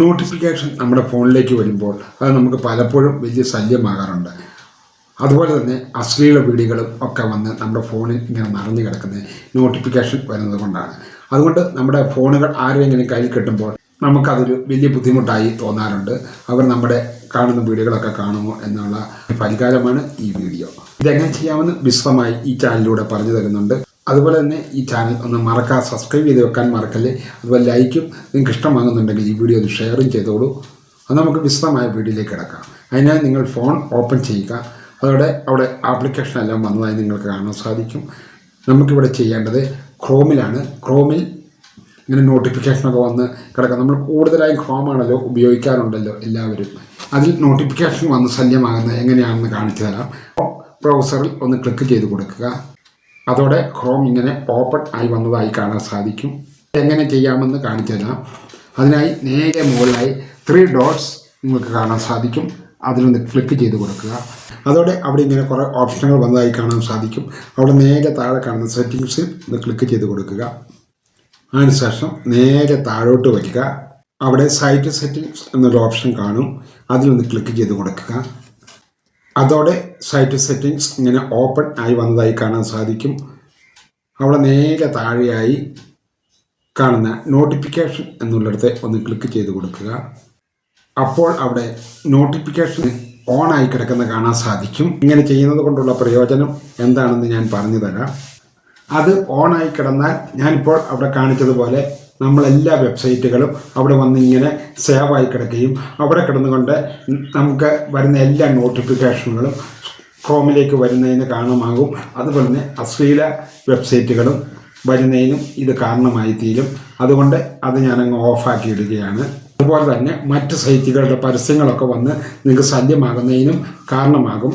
Notification നമ്മുടെ ഫോണിലേക്ക് വരുമ്പോൾ അത് നമുക്ക് പലപ്പോഴും വലിയ ശല്യമാകാറുണ്ട്. അതുപോലെ തന്നെ അശ്ലീല വീഡിയോകളും ഒക്കെ വന്ന് നമ്മുടെ ഫോണിൽ ഇങ്ങനെ മറന്നു കിടക്കുന്നത് നോട്ടിഫിക്കേഷൻ വരുന്നത് കൊണ്ടാണ്. അതുകൊണ്ട് നമ്മുടെ ഫോണുകൾ ആരെങ്കിലും കയ്യിൽ കിട്ടുമ്പോൾ നമുക്കതൊരു വലിയ ബുദ്ധിമുട്ടായി തോന്നാറുണ്ട്. അവർ നമ്മുടെ കാണുന്ന വീഡിയോകളൊക്കെ കാണുമോ എന്നുള്ള പരിഹാരമാണ് ഈ വീഡിയോ. ഇതെങ്ങനെ ചെയ്യാമെന്ന് വിശദമായി ഈ ചാനലിലൂടെ പറഞ്ഞു തരുന്നുണ്ട്. അതുപോലെ തന്നെ ഈ ചാനൽ ഒന്ന് മറക്കാതെ സബ്സ്ക്രൈബ് ചെയ്ത് വെക്കാൻ മറക്കല്ലേ? അതുപോലെ ലൈക്കും നിങ്ങൾക്ക് ഇഷ്ടമാകുന്നുണ്ടെങ്കിൽ ഈ വീഡിയോ ഒന്ന് ഷെയറും ചെയ്തോളൂ. അത് നമുക്ക് വിശദമായ വീഡിയോയിലേക്ക് കിടക്കാം. അതിനായി നിങ്ങൾ ഫോൺ ഓപ്പൺ ചെയ്യുക. അതോടെ അവിടെ ആപ്ലിക്കേഷൻ എല്ലാം വന്നതായി നിങ്ങൾക്ക് കാണാൻ സാധിക്കും. നമുക്കിവിടെ ചെയ്യേണ്ടത് ക്രോമിലാണ് ക്രോമിൽ ഇങ്ങനെ നോട്ടിഫിക്കേഷനൊക്കെ വന്ന് കിടക്കാം. നമ്മൾ കൂടുതലായും ക്രോമാണല്ലോ ഉപയോഗിക്കാറുണ്ടല്ലോ എല്ലാവരും. അതിൽ നോട്ടിഫിക്കേഷൻ വന്ന് ശല്യമാകുന്നത് എങ്ങനെയാണെന്ന് കാണിച്ചു തരാം. ബ്രൗസറിൽ ഒന്ന് ക്ലിക്ക് ചെയ്ത് കൊടുക്കുക. അതോടെ ക്രോം ഇങ്ങനെ ഓപ്പൺ ആയി വന്നതായി കാണാൻ സാധിക്കും. എങ്ങനെ ചെയ്യാമെന്ന് കാണിച്ചു തരാം അതിനായി നേരെ മുകളിലായി ത്രീ ഡോട്ട്സ് നിങ്ങൾക്ക് കാണാൻ സാധിക്കും. അതിലൊന്ന് ക്ലിക്ക് ചെയ്ത് കൊടുക്കുക. അതോടെ അവിടെ ഇങ്ങനെ കുറേ ഓപ്ഷനുകൾ വന്നതായി കാണാൻ സാധിക്കും. അവിടെ നേരെ താഴെ കാണുന്ന സെറ്റിങ്സിൽ ഒന്ന് ക്ലിക്ക് ചെയ്ത് കൊടുക്കുക. അതിനുശേഷം നേരെ താഴോട്ട് വരിക. അവിടെ സൈറ്റ് സെറ്റിംഗ്സ് എന്നൊരു ഓപ്ഷൻ കാണും. അതിലൊന്ന് ക്ലിക്ക് ചെയ്ത് കൊടുക്കുക. അതോടെ സൈറ്റ് സെറ്റിംഗ്സ് ഇങ്ങനെ ഓപ്പൺ ആയി വന്നതായി കാണാൻ സാധിക്കും. അവിടെ നേരെ താഴെയായി കാണുന്ന നോട്ടിഫിക്കേഷൻ എന്നുള്ളിടത്ത് ഒന്ന് ക്ലിക്ക് ചെയ്ത് കൊടുക്കുക. അപ്പോൾ അവിടെ നോട്ടിഫിക്കേഷൻ ഓൺ ആയി കിടക്കുന്ന കാണാൻ സാധിക്കും. ഇങ്ങനെ ചെയ്യുന്നത് കൊണ്ടുള്ള പ്രയോജനം എന്താണെന്ന് ഞാൻ പറഞ്ഞു തരാം അത് ഓൺ ആയി കിടന്നാൽ ഞാനിപ്പോൾ അവിടെ കാണിച്ചതുപോലെ നമ്മളെല്ലാ വെബ്സൈറ്റുകളും അവിടെ വന്ന് ഇങ്ങനെ സേവ് ആയി കിടക്കുകയും അവിടെ കിടന്നുകൊണ്ട് നമുക്ക് വരുന്ന എല്ലാ നോട്ടിഫിക്കേഷനുകളും ക്രോമിലേക്ക് വരുന്നതിന് കാരണമാകും. അതുപോലെ തന്നെ അശ്ലീല വെബ്സൈറ്റുകളും വരുന്നതിനും ഇത് കാരണമായി തീരും അതുകൊണ്ട് അത് ഞാനങ്ങ് ഓഫാക്കി ഇടുകയാണ് അതുപോലെ തന്നെ മറ്റ് സൈറ്റുകളുടെ പരസ്യങ്ങളൊക്കെ വന്ന് നിങ്ങൾക്ക് സാധ്യമാകുന്നതിനും കാരണമാകും.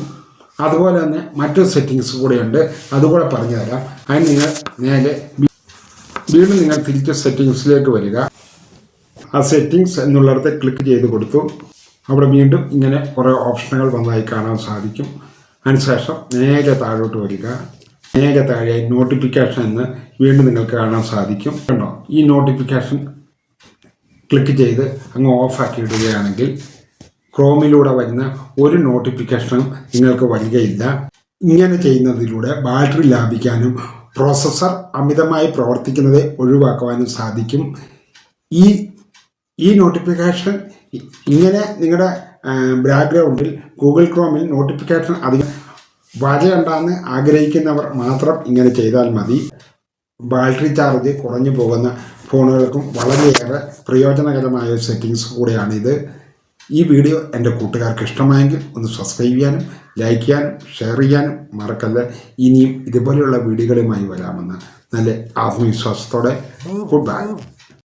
അതുപോലെ തന്നെ മറ്റു സെറ്റിങ്സ് കൂടെയുണ്ട്. അതുകൂടെ പറഞ്ഞുതരാം. അതിന് നിങ്ങൾ നേരെ വീണ്ടും നിങ്ങൾ തിരിച്ച് സെറ്റിങ്സിലേക്ക് വരിക. ആ സെറ്റിങ്സ് എന്നുള്ളിടത്ത് ക്ലിക്ക് ചെയ്ത് കൊടുത്തു. അവിടെ വീണ്ടും ഇങ്ങനെ കുറേ ഓപ്ഷനുകൾ വന്നതായി കാണാൻ സാധിക്കും. അതിനുശേഷം നേരെ താഴോട്ട് വരിക. നേരെ താഴെയായി നോട്ടിഫിക്കേഷൻ എന്ന് വീണ്ടും നിങ്ങൾക്ക് കാണാൻ സാധിക്കും. കണ്ടോ? ഈ നോട്ടിഫിക്കേഷൻ ക്ലിക്ക് ചെയ്ത് അങ്ങ് ഓഫാക്കി ഇടുകയാണെങ്കിൽ ക്രോമിലൂടെ വരുന്ന ഒരു നോട്ടിഫിക്കേഷനും നിങ്ങൾക്ക് വരികയില്ല. ഇങ്ങനെ ചെയ്യുന്നതിലൂടെ ബാറ്ററി ലാഭിക്കാനും പ്രോസസ്സർ അമിതമായി പ്രവർത്തിക്കുന്നത് ഒഴിവാക്കുവാനും സാധിക്കും. ഈ ഈ നോട്ടിഫിക്കേഷൻ ഇങ്ങനെ നിങ്ങളുടെ ബാക്ക്ഗ്രൗണ്ടിൽ ഗൂഗിൾ ക്രോമിൽ നോട്ടിഫിക്കേഷൻ അധികം വരയുണ്ടെന്ന് ആഗ്രഹിക്കുന്നവർ മാത്രം ഇങ്ങനെ ചെയ്താൽ മതി. ബാറ്ററി ചാർജ് കുറഞ്ഞു പോകുന്ന ഫോണുകൾക്കും വളരെയേറെ പ്രയോജനകരമായ സെറ്റിങ്സ് കൂടെയാണിത്. ഈ വീഡിയോ എന്റെ കൂട്ടുകാർക്ക് ഇഷ്ടമായെങ്കിൽ ഒന്ന് സബ്സ്ക്രൈബ് ചെയ്യാനും ലൈക്ക് ചെയ്യാനും ഷെയർ ചെയ്യാനും മറക്കല്ല. ഇനിയും ഇതുപോലെയുള്ള വീഡിയോകളുമായി വരാമെന്ന് നല്ല ആത്മവിശ്വാസത്തോടെ. Good bye